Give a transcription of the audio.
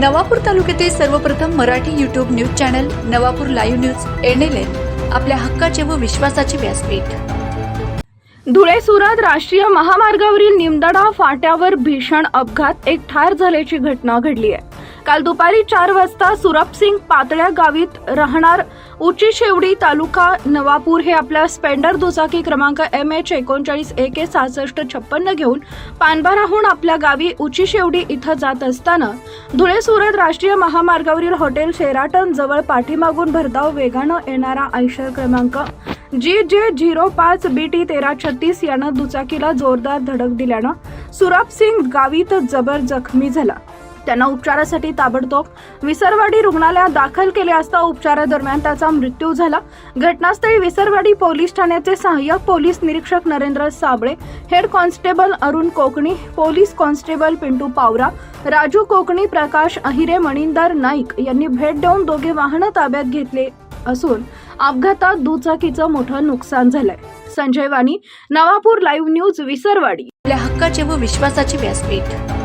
नवापूर तालुक्यातील सर्वप्रथम Marathi YouTube news channel Navapur live news NLN आपल्या हक्काचे व विश्वासाचे व्यासपीठ. धुळे सुरत राष्ट्रीय महामार्गावरील निमदडा फाट्यावर भीषण अपघात एक ठार झाल्याची घटना घडली आहे. काल दुपारी चार वाजता सुरपसिंग पातळ्या गावीत राहणार उची शेवडी तालुका नवापूर हे आपल्या स्पेंडर दुचाकी क्रमांक एम एच एकोणचाळीस एक ए सहासष्ट छप्पन्न घेऊन पानबाराहून आपल्या गावी उची शेवडी इथं जात असताना धुळे सुरत राष्ट्रीय महामार्गावरील हॉटेल शेराटन जवळ पाठीमागून भरधाव वेगानं येणारा आयशर क्रमांक. जी जे झिरो पाच बी टी तेरा छत्तीस यानं दुचाकीला जोरदार धडक दिल्यानं सुराब सिंग गावीत जबर जखमी झाला. त्यांना उपचारासाठी ताबडतोब विसरवाडी रुग्णालयात दाखल केले असता उपचारादरम्यान त्याचा मृत्यू झाला. घटनास्थळी विसरवाडी पोलीस ठाण्याचे सहाय्यक पोलीस निरीक्षक Narendra Sable head constable Arun Kokani police constable Pintu Pawara Raju Kokani Prakash Ahire Maninder Naik यांनी भेट देऊन दोघे वाहनं ताब्यात घेतले असून अपघातात दुचाकीचं मोठं नुकसान झालंय. Sanjay Wani Navapur live news Visarwadi. आपल्या हक्काचे व विश्वासाचे व्यासपीठ.